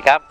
ดีครับ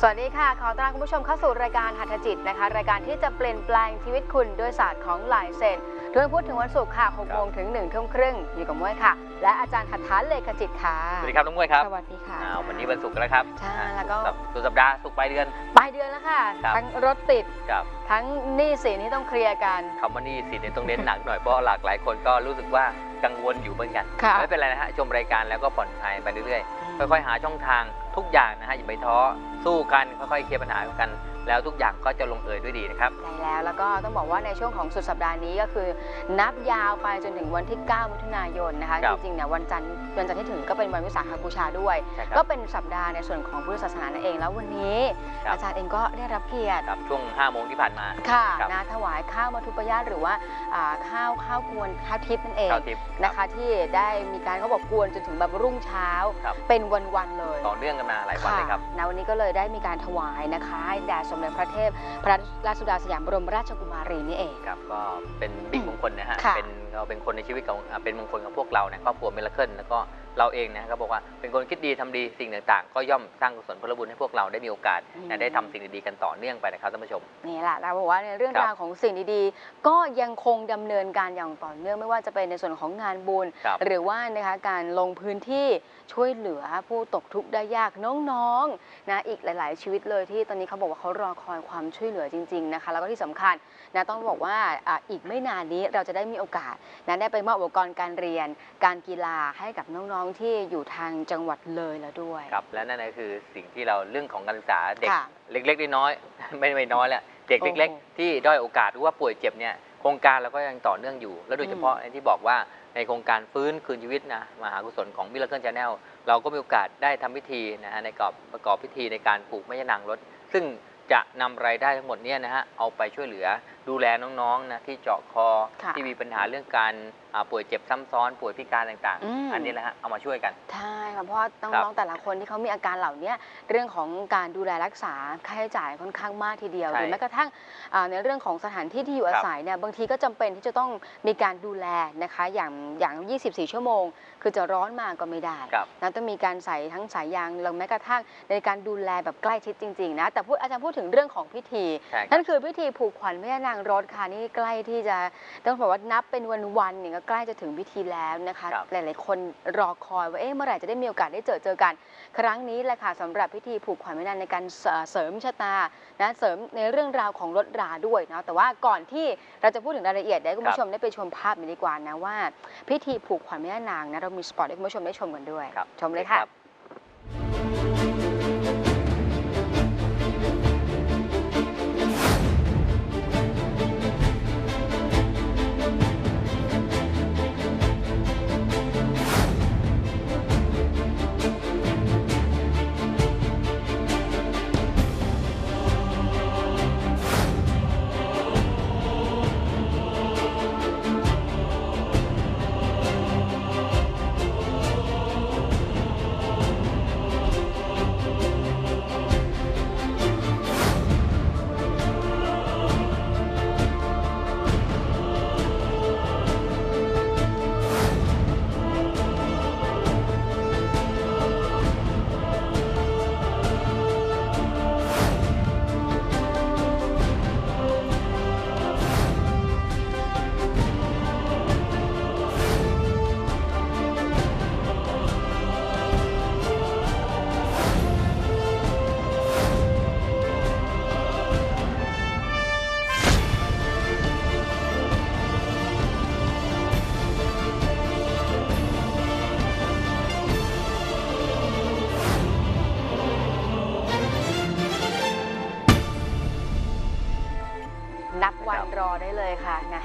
สวัสดีค่ะ ขอต้อนรับคุณผู้ชมเข้าสู่รายการหัตถจิตนะคะ รายการที่จะเปลี่ยนแปลงชีวิตคุณด้วยศาสตร์ของลายเซ็นโดยพูดถึงวันศุกร์ค่ะ6โมงถึง1ทุ่มครึ่งอยู่กับม้วยค่ะ และอาจารย์หัตถาเลขจิตค่ะ สวัสดีครับน้องมวยครับ สวัสดีค่ะอ้าววันนี้วันศุกร์แล้วครับใช่อ่าแล้วก็สุดสัปดาห์ศุกร์ปลายเดือนปลายเดือนแล้วค่ะครับทั้งรถติดกับทั้งหนี้สินที่ต้องเคลียร์กันคำว่านี่สิเนี่ยต้องเน้นหนักหน่อยเพราะหลากหลายคนก็รู้สึกว่ากังวลอยู่เหมือนกันค่ะไม่เป็นไรนะฮะชมรายการแล้วก็ผ่อนคลายไปเรื่อยๆ ค่อยๆ หาช่องทาง ทุกอย่างนะฮะอย่าไปท้อ สู้กันค่อยๆเคลียร์ปัญหากัน แล้วทุกอย่างก็จะลงเอยด้วยดีนะครับใช่แล้วแล้วก็ต้องบอกว่าในช่วงของสุดสัปดาห์นี้ก็คือ นับยาวไปจนถึงวันที่ 9 มิถุนายนนะคะครัจบริงๆเนี่ยวันจันทร์วันจันทร์ที่ถึงก็เป็นวันวิสาขบูชาด้วย ใช่คก็รับเป็นสัปดาห์ในส่วนของพุทธศาสนานั่นเอง แล้ววันนี้ ครับ อาจารย์เองก็ได้รับเกียรติ ครับช่วง5โมงที่ผ่านมา ค่ะครับ นะถวายข้าวมัทุปยาตหรือว่าอ่าข้าวข้าวกวนข้าวทิพย์นั่นเองข่าวทิพย์นะคะที่ได้มีการเขาบอกกวนจนถึงแบบรุ่งเช้า ครับ เป็นวันๆเลยต่อเนื่องกันมาหลายวันเลยครับ นะวันนี้ก็เลยได้มีการถวายนะคะให้แด่สมเด็จพระเทพพระราชสุดาสยามบรมราชกุมารีนี่เอง ครับก็เป็นบิ๊กมงคลนะฮะค่ะเป็นเราเป็นคนในชีวิตของอ่าเป็นมงคลของพวกเรานะครอบครัวเมลเคิลแล้วก็เราเองนะก็บอกว่าเป็นคนคิดดีทำดีสิ่งต่างๆ ก็ย่อมสร้างกุศลพลบุญให้พวกเราได้มีโอกาสนะได้ทำสิ่งดีๆกันต่อเนื่องไปนะครับท่านผู้ชม นี่แหละเราบอกว่าในเรื่องครับราวของสิ่งดีๆ ก็ยังคงดำเนินการอย่างต่อเนื่องไม่ว่าจะเป็นในส่วนของงานบุญ ครับหรือว่านะคะการลงพื้นที่ช่วยเหลือผู้ตกทุกข์ได้ยากน้องๆนะอีกหลาย ๆ ชีวิตเลยที่ตอนนี้เขาบอกว่าเขารอคอยความช่วยเหลือจริง ๆ นะคะ แล้วก็ที่สำคัญนะต้องบอกว่าอะอีกไม่นานนี้เราจะได้มีโอกาสนะได้ไปมอบอุปกรณ์การเรียน การกีฬาให้กับน้องๆที่อยู่ทางจังหวัดเลยแล้วด้วยครับและนั่นก็คือสิ่งที่เราเรื่องของการศึกษาเด็กค่ะเล็กๆน้อยๆไม่ไม่น้อยแหละเด็กโอ้โหเล็ก ๆ ที่ด้อยโอกาสหรือว่าป่วยเจ็บเนี่ยโครงการเราก็ยังต่อเนื่องอยู่ แล้วโดยเฉพาะในที่บอกว่า ในโครงการฟื้นคืนชีวิตนะมหากุศลของมิลเลอร์เคิลชาแนลเราก็มีโอกาสได้ทำพิธีนะฮะในกรอบประกอบพิธีในการปลูกไม้ยนางรถ ซึ่งจะนำรายได้ทั้งหมดเนี่ยนะฮะเอาไปช่วยเหลือ ดูแลน้องๆนะที่เจาะคอค่ะที่มีปัญหาเรื่องการอ่าป่วยเจ็บซ้ำซ้อนป่วยพิการต่างอืม ๆ อันนี้แหละฮะเอามาช่วยกัน ใช่ค่ะเพราะว่าครัน้องบๆแต่ละคนที่เขามีอาการเหล่านี้เรื่องของการดูแลรักษาค่าใช้จ่ายค่อนข้างมากทีเดียวใช่หรือแม้กระทั่งอ่าในเรื่องของสถานที่ที่อยู่อาครับศัยเนี่ยบางทีก็จำเป็นที่จะต้องมีการดูแลนะคะ อย่างอย่าง 24 ชั่วโมง คือจะร้อนมาก็ไม่ได้ครับ นะต้องมีการใส่ทั้งสายยางแล้วแม้กระทั่งในการดูแลแบบใกล้ชิดจริงๆนะแต่พูดอาจารย์พูดถึงเรื่องของพิธี ใช่ครับ นั่นคือพิธีผูกขวัญแม่นางรถค่ะนี่ใกล้ที่จะต้องบอกว่านับเป็นวันๆเนี่ยก็ใกล้จะถึงพิธีแล้วนะคะครับหลายๆ คนรอคอยว่าเอ๊ะเมื่อไหร่จะได้มีโอกาสได้เจอเจอกัน ครั้งนี้แหละค่ะสำหรับพิธีผูกขวัญแม่นางในการเสเสริมชะตานะเสริมในเรื่องราวของรถราด้วยเนาะแต่ว่าก่อนที่เราจะพูดถึงรายละเอียดเดี๋ยวให้คุณผู้ชมได้ไปชมภาพนี้ดีกว่านะว่า พิธีผูกขวัญแม่นางนะเรามีสปอตให้คุณผู้ชมได้ชมกันด้วยครับชมเลยค่ะ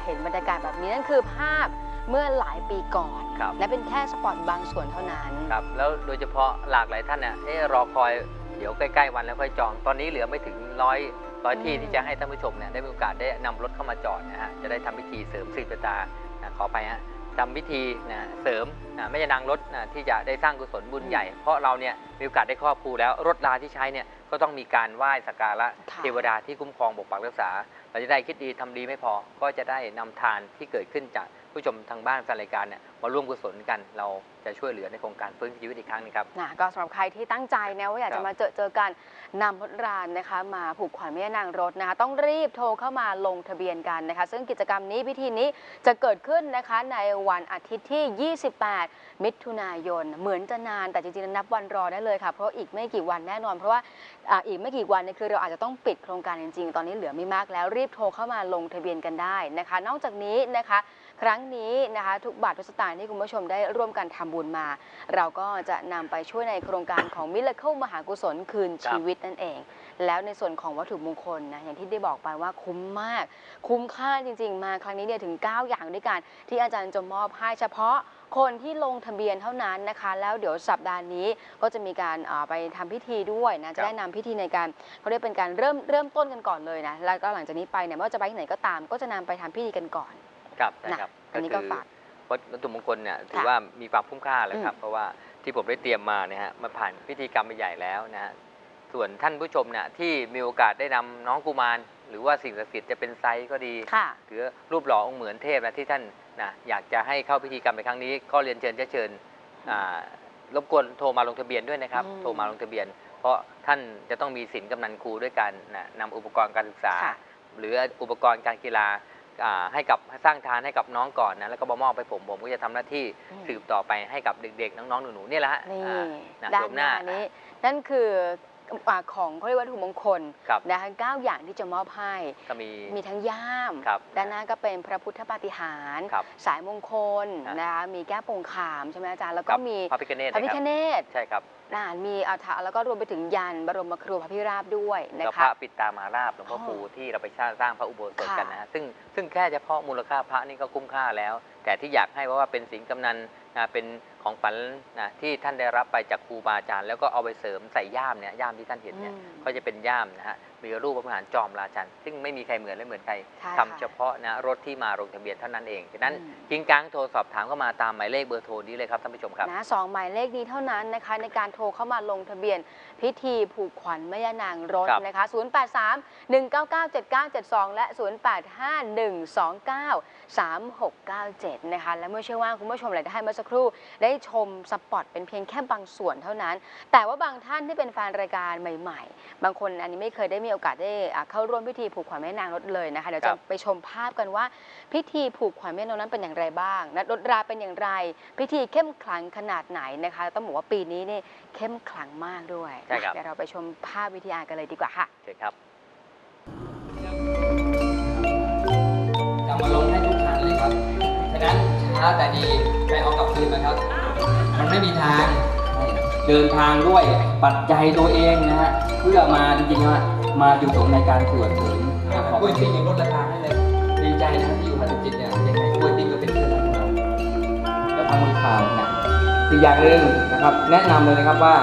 ห็นบรรยากาศแบบนี้นั่นคือภาพเมื่อหลายปีก่อน ครับ และเป็นแค่สปอตบางส่วนเท่านั้น ครับ แล้วโดยเฉพาะหลากหลายท่านเนี่ยเอ๊ะรอคอยเดี๋ยวใกล้ๆวันแล้วค่อยจอง ตอนนี้เหลือไม่ถึงร้อยร้อยที่อืม ที่จะให้ท่านผู้ชมเนี่ยได้มีโอกาสได้นำรถเข้ามาจอดนะฮะ จะได้ทำพิธีเสริมสิริตานะขอไปฮะทำพิธีนะเสริมนะไม่ใช่นางรถนะที่จะได้สร้างกุศลบุญใหญ่ เพราะเราเนี่ยมีโอกาสได้ครอบครูแล้วรถลาที่ใช้เนี่ยก็ต้องมีการไหว้สักการะค่ะ เทวดาที่คุ้มครองปกปักรักษา เราจะได้คิดดีทำดีไม่พอก็จะได้นำทานที่เกิดขึ้นจาก ผู้ชมทางบ้านแฟนรายการเนี่ยมาร่วมกุศลกันเราจะช่วยเหลือในโครงการฟื้นชีวิตอีกครั้งหนึงครับ นะก็สำหรับใครที่ตั้งใจนะว่าอยากครัจะบ มาเจอเจอกันนำรถรานนะคะ มาผูกขวัญแม่นางรถนะคะ ต้องรีบโทรเข้ามาลงทะเบียนกันนะคะ ซึ่งกิจกรรมนี้พิธีนี้จะเกิดขึ้นนะคะในวันอาทิตย์ที่ 28 มิถุนายน เหมือนจะนานแต่จริงๆนับวันรอได้เลยค่ะ เพราะอีกไม่กี่วันแน่นอน เพราะว่าอ่าอีกไม่กี่วันเนี่ยคือเราอาจจะต้องปิดโครงการจริงๆ ตอนนี้เหลือไม่มากแล้วรีบโทรเข้ามาลงทะเบียนกันได้นะคะ นอกจากนี้นะคะ ครั้งนี้นะคะทุกบาททุกสตางค์ที่คุณผู้ชมได้ร่วมกันทำบุญมา เราก็จะนำไปช่วยในโครงการของมิลเคิลมหากุศลคืนชีวิตนั่นเอง แล้วในส่วนของวัตถุมงคลนะอย่างที่ได้บอกไปว่าคุ้มมาก คุ้มค่าจริง ๆ มาครั้งนี้เนี่ยถึง 9 อย่างด้วยกันที่อาจารย์จะมอบให้เฉพาะคนที่ลงทะเบียนเท่านั้นนะคะ แล้วเดี๋ยวสัปดาห์นี้ก็จะมีการเอ่อไปทำพิธีด้วยนะจะได้นำพิธีในการเขาเรียกเป็นการเริ่มเริ่มต้นกันก่อนเลยนะแล้วก็หลังจากนี้ไปเนี่ยไม่ว่าจะไปที่ไหนก็ตาม ก็จะนำไปทำพิธีกันก่อน ครับใช่นะครับอันนี้ก็คือฝาก วัตถุมงคลเนี่ยถือค่ะว่ามีความคุ้มค่าแล้วครับอืมเพราะว่าที่ผมได้เตรียมมาเนี่ยฮะมาผ่านพิธีกรรมใหญ่แล้วนะฮะส่วนท่านผู้ชมเนี่ยที่มีโอกาสได้นำน้องกุมาร หรือว่าสิ่งศักดิ์สิทธิ์จะเป็นไซส์ก็ดี ค่ะ หรือรูปหล่อองค์เหมือนเทพนะที่ท่านนะอยากจะให้เข้าพิธีกรรมในครั้งนี้ก็เรียนเชิญจะเชิญอ่ารบกวนโทรมาลงทะเบียนด้วยนะครับ อืมโทรมาลงทะเบียน เพราะท่านจะต้องมีสินกำนันครูด้วยกันนะนำอุปกรณ์การศึกษา ค่ะ หรืออุปกรณ์การกีฬาอ่า ให้กับสร้างทานให้กับน้องก่อนนะแล้วก็มามอบให้ผมผมก็จะทำหน้าที่อืมสืบต่อไปให้กับเด็กๆ น้องๆหนูๆเนี่ยแหละฮะนี่อ่านะด้าชนมหหน้าน้านี้ นั่นคืออ่าของเขาเรียกว่าวัตถุมงคลครับนะคะเก้าอย่างที่จะมอบให้ก็มีมีทั้งย่ามครับด้านหน้าก็เป็นพระพุทธปาฏิหาริย์ครับสายมงคลฮะนะคะมีแก้วโปงขามใช่ไหมอาจารย์แล้วคก็รับมีพระพิฆเนศพระพินะคฆรับเนศใช่ครับ นะมีอาถรรพ์แล้วก็รวมไปถึงยันบรมครูพระพิราบด้วยนะแล้วพคะ ระปิดตามาราบหลวงพ่ออ๋อปู่ที่เราไปสร้างสร้างพระอุโบสถค่ะ กันนะฮะซึ่งซึ่งแค่เฉพาะมูลค่าพระนี่ก็คุ้มค่าแล้ว แต่ที่อยากให้เพราะว่าเป็นสิงกำนันนะเป็นของฝันนะที่ท่านได้รับไปจากครูบาอาจารย์แล้วก็เอาไปเสริมใส่ย่ามเนี่ยย่ามที่ท่านเห็นเนี่ยอืมก็จะเป็นย่ามนะฮะมีรูปพระมหารจอมราชัน ซึ่งไม่มีใครเหมือนและเหมือนใครใช่ทำค่ะเฉพาะนะรถที่มาลงทะเบียนเท่านั้นเองฉะนั้นอืม กิ้งก้างโทรสอบถามเข้ามาตามหมายเลขเบอร์โทรนี้เลยครับท่านผู้ชมครับ นะสองหมายเลขนี้เท่านั้นนะคะ ในการโทรเข้ามาลงทะเบียนพิธีผูกขวัญแม่ย่านางรถครับ นะคะ 083 199 7972 และ 085 129 3697 นะคะ และเมื่อเชื่อว่าคุณผู้ชมหลายท่านเมื่อสักครู่ได้ชมสปอตเป็นเพียงแค่บางส่วนเท่านั้น แต่ว่าบางท่านที่เป็นแฟนรายการใหม่ ๆ บางคนอันนี้ไม่เคยได้มีโอกาสได้อ่าเข้าร่วมพิธีผูกขวัญแม่นางรถเลยนะคะเดี๋ยวครัจะบไปชมภาพกันว่า พิธีผูกขวัญแม่นางนั้นเป็นอย่างไรบ้างนัดรถราเป็นอย่างไร พิธีเข้มขลังขนาดไหนนะคะ ต้องบอกว่าปีนี้นี่เข้มขลังมากด้วยใช่ครับเดี๋ยวเราไปชมภาพวิทยากันเลยดีกว่าค่ะเชิญครับจะมาลงให้ทุกคันเลยครับฉะนั้น ช้าแต่ดีไปเอากลับคืนมาครับ มันไม่มีทาง เดินทางด้วยปัจจัยตัวเองนะฮะเพื่อมาจริงๆว่ามาอยู่ตรงในการตรวจถึงกล้วยปิ้งยังลดราคาให้เลยดีใจนะที่อยู่พันจิตเนี่ยยังไงกล้วยปิ้งก็เป็นเพื่อนของเราแล้วทางมือข่าวนะอีกอย่างหนึ่งนะครับ แนะนำเลยนะครับว่า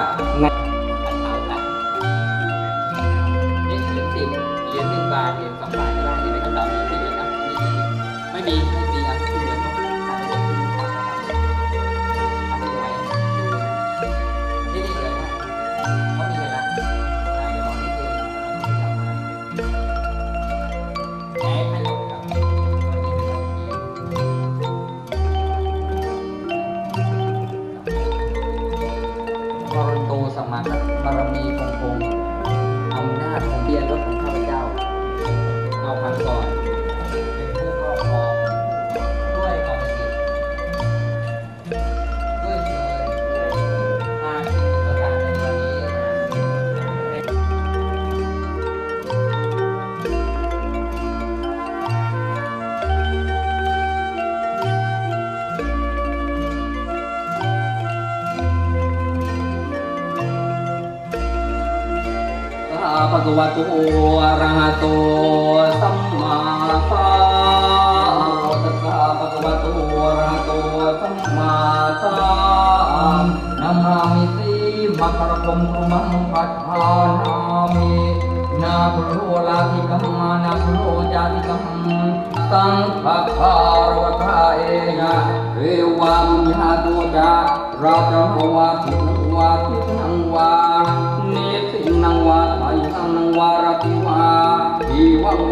ข้าพระวะโตอะระหะโตสัมมาสัมพุทธัสสะภะคะวะโตอะระหะโตสัมมาสัมนะมามิสีมัคระพมคุมังปัฏฐานามินาภโลลาธิกัมมานาภโลจาติกัมสังฆะคารวะทาเอนะเอวัมยาตุจาราชวาทินังวา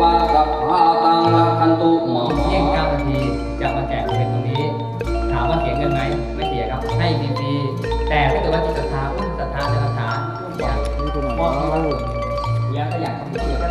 วาสัพพาตังละคันตุหมอเยี่ยงก้านาทีจะมาแจกเป็นตรงนี้ ถามว่าเสียเงินไหมไม่เสียครับให้ฟรีแต่ถ้าเกิดว่าจิตศรัทธาอุ้มศรัทธาจศรัทธาอยากมอบให้วัดแล้วก็อยากทำเพื่อ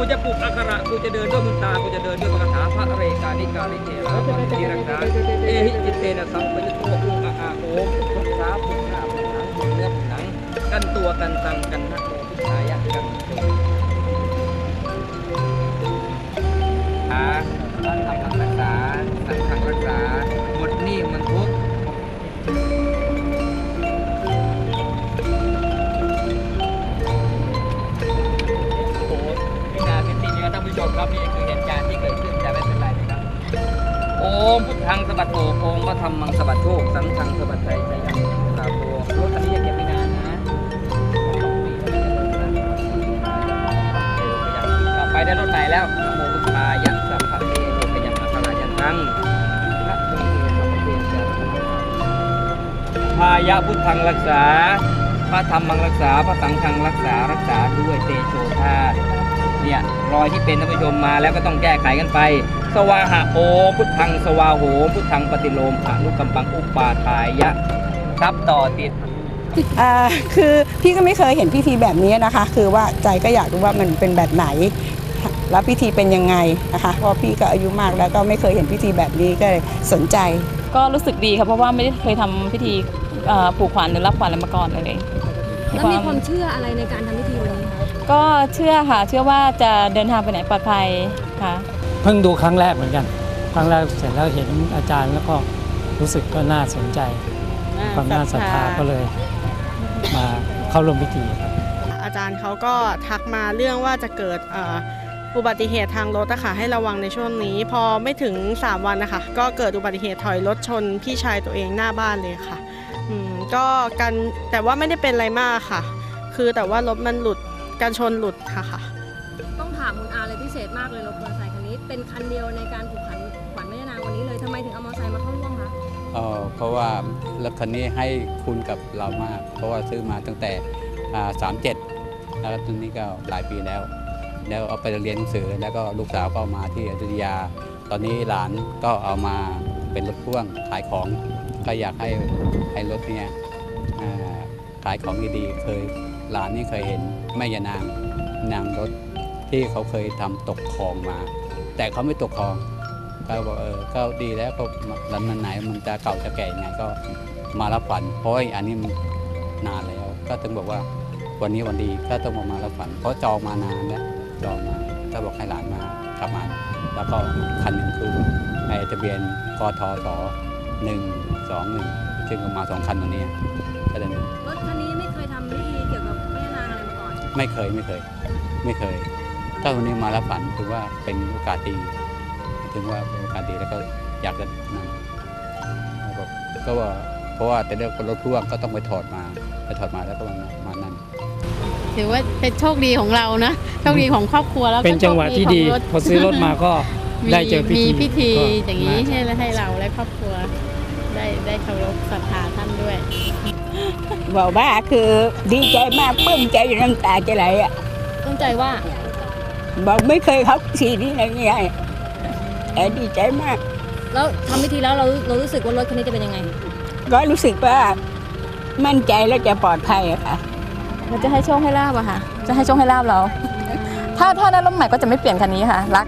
กูจะปลูกอักขระกูจะเดินด้วยมุตตา กูจะเดินด้วยพระคาถาพระเรกานิกาลิเทระพระทีรักษาเอหิจิตเตนะสัมปยุตโตอุอาอาโอมพุทธาพุทธาพุทธังพุกเนื้อพุกหนัง กันตัวกันตังกันนะ มพุทธังสะบัดโตโอมพระธรรมังสะบัดโชคสังฆังสะบัดใจใจยังสาโตรถคันนี้ยังเก็บไม่นานนะสองปีแล้วจะเลิกนะกลับไปได้รถไหนแล้วนะโมพุทธายะสัพพะเทโลกยังอัครายันตังพระเทสัพพะเทจะพายะพุทธังรักษา พระธรรมังรักษา พระสังฆังรักษา รักษาด้วยเตโชธาตุเนี่ยรอยที่เป็นท่านผู้ชมมาแล้วก็ต้องแก้ไขกันไปส วาหะโอพุทธังสวาโหพุทธังปฏิโลมอนุกัมปังอุปาทายะครับต่อติดอ่าคือพี่ก็ไม่เคยเห็นพิธีแบบนี้นะคะ คือว่าใจก็อยากรู้ว่ามันเป็นแบบไหน แล้วพิธีเป็นยังไงนะคะเพราะพี่ก็อายุมากแล้วก็ไม่เคยเห็นพิธีแบบนี้ก็เลยสนใจ ก็รู้สึกดีครับเพราะว่าไม่ได้เคยทำพิธีเอ่อผูกขวัญหรือรับขวัญอะไรมาก่อนเลยแล้วมีความเชื่ออะไรในการทำพิธีวันนี้คะก็เชื่อค่ะ เชื่อว่าจะเดินทางไปไหนปลอดภัยค่ะ เพิ่งดูครั้งแรกเหมือนกัน ครั้งแรกเสร็จแล้วเห็นอาจารย์แล้วก็รู้สึกก็น่าสนใจความน่าศรัทธาก็เลย มาเข้าร่วมพิธีครับอาจารย์เขาก็ทักมาเรื่องว่าจะเกิดเอ่ออุบัติเหตุทางรถอะค่ะให้ระวังในช่วงนี้ พอไม่ถึง 3 วันนะคะ ก็เกิดอุบัติเหตุถอยรถชนพี่ชายตัวเองหน้าบ้านเลยค่ะอืมก็กันแต่ว่าไม่ได้เป็นอะไรมากค่ะ คือแต่ว่ารถมันหลุดการชนหลุดค่ะค่ะ ต้องถามคุณอาเลยพิเศษมากเลยรถมอเตอร์ไซค์คันนี้ เป็นคันเดียวในการผูกขันขวัญแม่ย่านางวันนี้เลยทำไมถึงเอามอเตอร์ไซค์มาเข้าร่วมคะเอ่อเพราะว่ารถคันนี้ให้คุณกับเรามาก เพราะว่าซื้อมาตั้งแต่สามเจ็ดแล้วตอนนี้ก็หลายปีแล้ว แล้วเอาไปเรียนหนังสือแล้วก็ลูกสาวก็มาที่อยุธยา ตอนนี้หลานก็เอามาเป็นรถพ่วงขายของ ก็อยากให้ให้รถเนี้ยขายของดีๆเคยหลานนี่เคยเห็นแม่ยานางนางรถที่เขาเคยทำตกคลองมา แต่เขาไม่ตกคลองก็บอกเออก็ดีแล้วก็รันมันไหนมันจะเก่าจะแก่ยังไงก็มารับฝัน เพราะอันนี้มันนานแล้ว ก็ถึงบอกว่าวันนี้วันดีก็ต้องมามารับฝัน เพราะจองมานานแล้วจองมาก็บอกให้หลานมาขับมาแล้วก็คันหนึ่งคือไอ้ทะเบียนกทศหนึ่งสองหนึ่งซึ่งก็มาสองคันวันนี้ก็เลยรถคันนี้ไม่เคยทำพิธีเกี่ยวกับแม่ย่านางอะไรมาก่อน ไม่เคยไม่เคย ไม่เคย ถ้าวันนี้มารับฝันถือว่าเป็นโอกาสดีถึงว่าเป็นโอกาสดีแล้วก็อยากจะนั่นแล้วก็ก็ว่าเพราะว่าแต่เรื่องรถพ่วงก็ต้องไปถอดมาไปถอดมาแล้วก็มามานั่นถือว่าเป็นโชคดีของเรานะโชคดีของครอบครัวแล้วก็เป็นจังหวะที่ดีโชคขงรถพอซื้อรถมาก็ได้เจอพิธีมีพิธีก็อย่างนี้น่าให้ให้เราและครอบครัว ได้ได้เคารพศรัทธาท่านด้วยบอกว่าคือดีใจมากปลื้มใจจนน้ำตาจะไหลอะตั้งใจว่า บอกไม่เคยเขาสีนี้อะไรเงี้ยแต่ดีใจมาก แล้วทำพิธีแล้วเราเรารู้สึกว่ารถคันนี้จะเป็นยังไง ก็รู้สึกว่ามั่นใจแล้วจะปลอดภัยอะค่ะเราจะให้โชคให้ลาบอะค่ะ จะให้โชคให้ลาบเรา ถ้าถ้าได้รถใหม่ก็จะไม่เปลี่ยนคันนี้ค่ะ รัก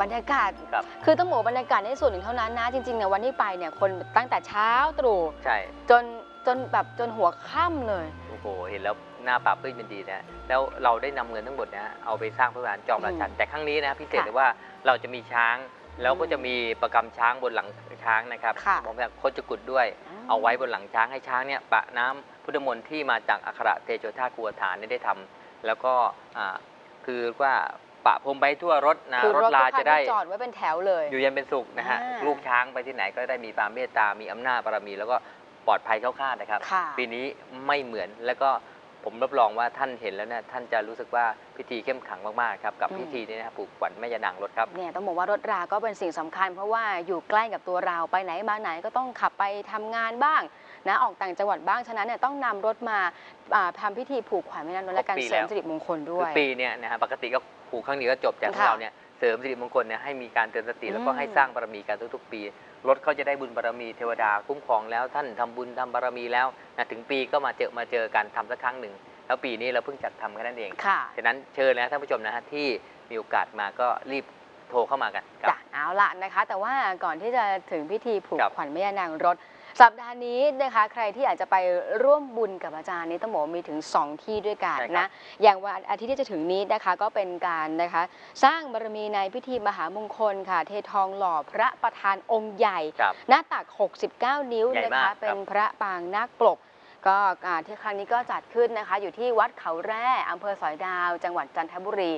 บรรยากาศ ครับ คือต้องบอกว่าบรรยากาศในส่วนหนึ่งเท่านั้นนะ จริงๆเนี่ยวันที่ไปเนี่ยคนตั้งแต่เช้าตรู่ใช่จนจนแบบจนหัวค่ำเลย โอ้โหเห็นแล้วหน้าปรับปลื้มเป็นดีนะแล้วเราได้นำเงินทั้งหมดนะเอาไปสร้างพระวิหารจอมราชันแต่ครั้งนี้นะพิเศษค่ะเลยว่าเราจะมีช้าง แล้วก็จะมีประกำช้างบนหลังช้างนะครับค่ะ ผมแบบโคจกุฎด้วย เอาไว้บนหลังช้างให้ช้างเนี่ยปะน้ำพุทธมนต์ที่มาจากอัคระเตโชธาตุกัวฐานเนี่ยได้ทำแล้วก็อ่าคือว่า ปะพรมไปทั่วรถนะคือรรถถลาทุกคัจะนได้ที่จอดไว้เป็นแถวเลย อยู่เย็นเป็นสุขนะฮะอ่าลูกช้างไปที่ไหนก็ได้มีความเมตตา มีอำนาจบารมี แล้วก็ปลอดภัยเข้าข้าดนะครับค่ะปีนี้ไม่เหมือนแล้วก็ผมรับรองว่าท่านเห็นแล้วเนี่ยท่านจะรู้สึกว่าพิธีเข้มขลังมากๆครับกับอืมพิธีนี้นะครับปลูกขวัญแม่ยานางรถครับเนี่ยต้องบอกว่ารถราก็เป็นสิ่งสำคัญ เพราะว่าอยู่ใกล้กับตัวเราไปไหนมาไหนก็ต้องขับไปทำงานบ้างนะออกต่างจังหวัดบ้างฉะนั้นเนี่ยต้องนำรถมาอ่าทำพิธีผูกขวัญแม่นางนวลและการครบปีเสริมแล้วสิริมงคลด้คืวอยปีเนี่ยนะฮะปกติก็ ผูกครั้งเดียวก็จบแต่ของค่ะเราเนี่ยเสริมสิริมงคลเนี่ยให้มีการเตือนสติแล้วก็อืมให้สร้างบารมีกันทุกๆ ปีรถเขาจะได้บุญบารมีเทวดาคุ้มครองแล้วท่านทำบุญทำบารมีแล้วนะถึงปีก็มาเจอมาเจอกันทำสักครั้งหนึ่งแล้วปีนี้เราเพิ่งจัดทำแค่นั้นเองค่ะฉะนั้นเชิญนะท่านผู้ชมนะฮะที่มีโอกาสมาก็รีบโทรเข้ามากันครับจ้ะเอาละนะคะ แต่ว่าก่อนที่จะถึงพิธีผูกครับขวัญแม่ย่านางรถ สัปดาห์นี้นะคะใครที่อยากจะไปร่วมบุญกับอาจารย์นี้ต้องบอกว่ามีถึง 2 ที่ด้วยกันใช่ครับนะ อย่างวันอาทิตย์ที่จะถึงนี้นะคะก็เป็นการนะคะสร้างบารมีในพิธีมหามงคลค่ะ เททองหล่อพระประธานองค์ใหญ่ ครับหน้าตัก 69 นิ้วใหญ่นะมาคะกเป็นครับพระปางนาคปลก ก็อ่าที่ครั้งนี้ก็จัดขึ้นนะคะ อยู่ที่วัดเขาแร่อำเภอสอยดาว จังหวัดจันทบุรี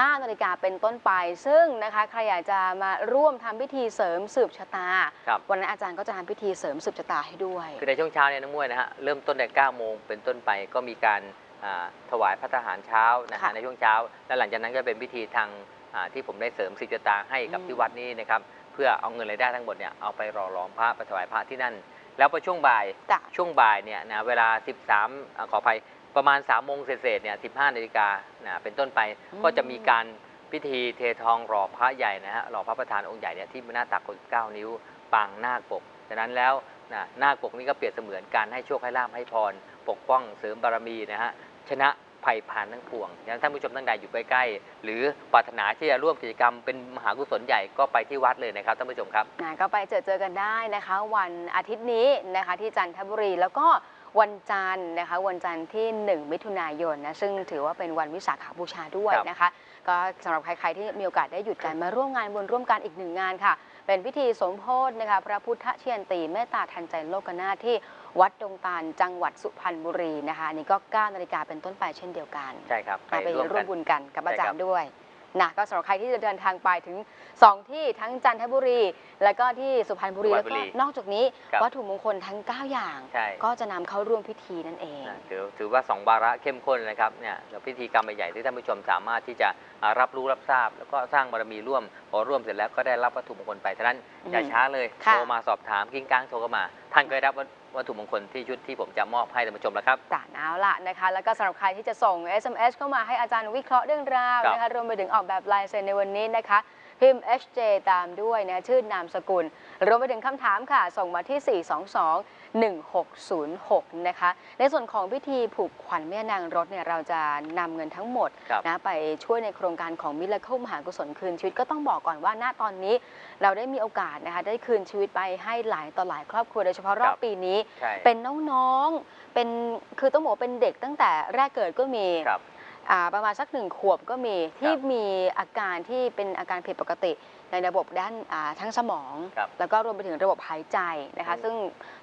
9นาฬิกาเป็นต้นไป ซึ่งนะคะใครอยากจะมาร่วมทำพิธีเสริมสืบชะตา ครับ วันนั้นอาจารย์ก็จะทำพิธีเสริมสืบชะตาให้ด้วย คือในช่วงเช้าเนี่ยน้องมวยนะฮะเริ่มต้นแต่9โมงเป็นต้นไปก็มีการอ่าถวายพระทหารเช้านะค่ะฮะในช่วงเช้า และหลังจากนั้นก็เป็นพิธีทางอ่าที่ผมได้เสริมสิจตางให้กับอืม ที่วัดนี้นะครับเพื่อเอาเงินรายได้ทั้งหมดเนี่ยเอาไปหล่อหลอมพระไปถวายพระที่นั่น แล้วพอช่วงบ่าย จ้ะ ช่วงบ่ายเนี่ยนะเวลา 13อ่าขออภัย ประมาณ3โมงเศษๆเนี่ย15นาฬิกานะเป็นต้นไปอืมก็จะมีการพิธีเททองหล่อพระใหญ่นะฮะหล่อพระประธานองค์ใหญ่เนี่ยที่หน้าตัก9นิ้วปางนาคปกฉะนั้นแล้วนะนาคปกนี้ก็เปรียบเสมือนการให้โชคให้ลาภให้พร ปกป้องเสริมบารมีนะฮะชนะภัยผ่านทั้งปวงอย่างท่านผู้ชมทั้งใดอยู่ใกล้ๆ หรือปรารถนาที่จะร่วมกิจกรรมเป็นมหากุศลใหญ่ก็ไปที่วัดเลยนะครับท่านผู้ชมครับนะก็ไปเจอเจอกันได้นะคะ วันอาทิตย์นี้นะคะที่จันทบุรีแล้วก็ วันจันทร์นะคะวันจันทร์ที่ 1 มิถุนายนนะซึ่งถือว่าเป็นวันวิสาขบูชาด้วยครับ นะคะ ก็สำหรับใครๆที่มีโอกาสได้หยุดกันมาร่วมงานบุญร่วมกันอีกหนึ่งงานค่ะ เป็นพิธีสมโพธินะคะพระพุทธเชียนตีเมตตาทันใจโลกนาถที่วัดดงตาลจังหวัดสุพรรณบุรีนะคะอันนี่ก็9นาฬิกาเป็นต้นไปเช่นเดียวกันใช่ครับมาไปร่วมกันบุญกันกับอาจารใช่ครัย์บด้วย นะก็สำหรับใครที่จะเดินทางไปถึง 2 ที่ทั้งจันทบุรี แล้วก็ที่สุพรรณบุรีสุพรแล้วรณบุก็รีนอกจากนี้ครับวัตถุมงคลทั้ง 9 อย่าง ใช่ ก็จะนำเข้าร่วมพิธีนั่นเอง นะถือถือว่าสองวาระเข้มข้นนะครับเนี่ยแล้วพิธีกรรมใหญ่ๆที่ท่านผู้ชมสามารถที่จะอ่ารับรู้รับทราบ แล้วก็สร้างบารมีร่วมพอร่วมเสร็จแล้วก็ได้รับวัตถุมงคลไปฉะนั้นอืมอย่าช้าเลยค่ะ โทรมาสอบถามกิ้งก้างโทรเข้ามา ท่านก็ได้รับ วัตถุมงคลที่ชุดที่ผมจะมอบให้ท่านผู้ชมแล้วครับ จ้ะเอาละนะคะ แล้วก็สำหรับใครที่จะส่ง SMS เข้ามาให้อาจารย์วิเคราะห์เรื่องราวครับ นะคะรวมไปถึงออกแบบลายเซ็นในวันนี้นะคะ พิมพ์ HJ ตามด้วยนะชื่อนามสกุล รวมไปถึงคำถามค่ะ ส่งมาที่ 422 1606 นะคะ ในส่วนของพิธีผูกขวัญแม่นางรถเนี่ยเราจะนำเงินทั้งหมดครับนะไปช่วยในโครงการของมิลเลเคิลมหากุศลคืนชีวิตก็ต้องบอกก่อนว่าณตอนนี้ เราได้มีโอกาสนะคะได้คืนชีวิตไปให้หลายต่อหลายครอบครัวโดยเฉพาะรอบครับปีนี้ใช่เป็นน้องๆเป็นคือต้องบอกว่าเป็นเด็กตั้งแต่แรกเกิดก็มีครับอ่า ประมาณสักหนึ่งขวบก็มีที่ครับมีอาการที่เป็นอาการผิดปกติในระบบด้านอ่าทั้งสมองครับแล้วก็รวมไปถึงระบบหายใจนะคะอืมซึ่ง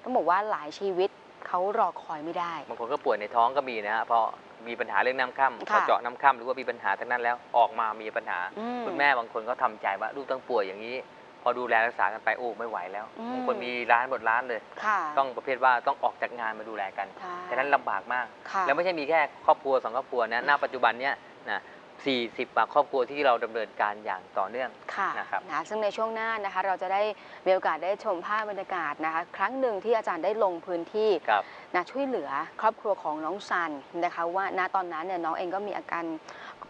ต้องบอกว่าหลายชีวิตเขารอคอยไม่ได้บางคนก็ป่วยในท้องก็มีนะฮะเพราะมีปัญหาเรื่องน้ำค่ำพค่ะอเจาะน้ำค่ำหรือว่ามีปัญหาทั้งนั้นแล้วออกมามีปัญหาอืมคุณแม่บางคนก็ทำใจว่าลูกต้องป่วยอย่างนี้ พอดูแลรักษากันไปโอ้ไม่ไหวแล้วอืม บางคนมีร้านหมดร้านเลย ค่ะ ต้องประเภทว่าต้องออกจากงานมาดูแลกันใช่ ฉะนั้นลำบากมาก ค่ะแล้วไม่ใช่มีแค่ครอบครัวสองครอบครัวนะ ณ ปัจจุบันเนี้ยนะ40กว่าครอบครัวที่เราดำเนินการอย่างต่อเนื่อง ค่ะนะครับนะซึ่งในช่วงหน้านะคะ เราจะได้มีโอกาสได้ชมภาพบรรยากาศนะคะ ครั้งหนึ่งที่อาจารย์ได้ลงพื้นที่ครับ นะช่วยเหลือครอบครัวของน้องซันนะคะ ว่าณตอนนั้นเนี่ยน้องเองก็มีอาการ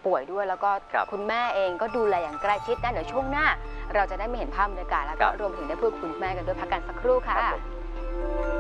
ป่วยด้วย แล้วก็ครับคุณแม่เองก็ดูแลอย่างใกล้ชิดนะเดี๋ยวช่วงหน้า เราจะได้ไม่เห็นภาพบรรยากาศแล้วก็ครับรวมถึงได้พูดคุยคุณแม่กันด้วยพักกันสักครู่ค่ะ ครับผม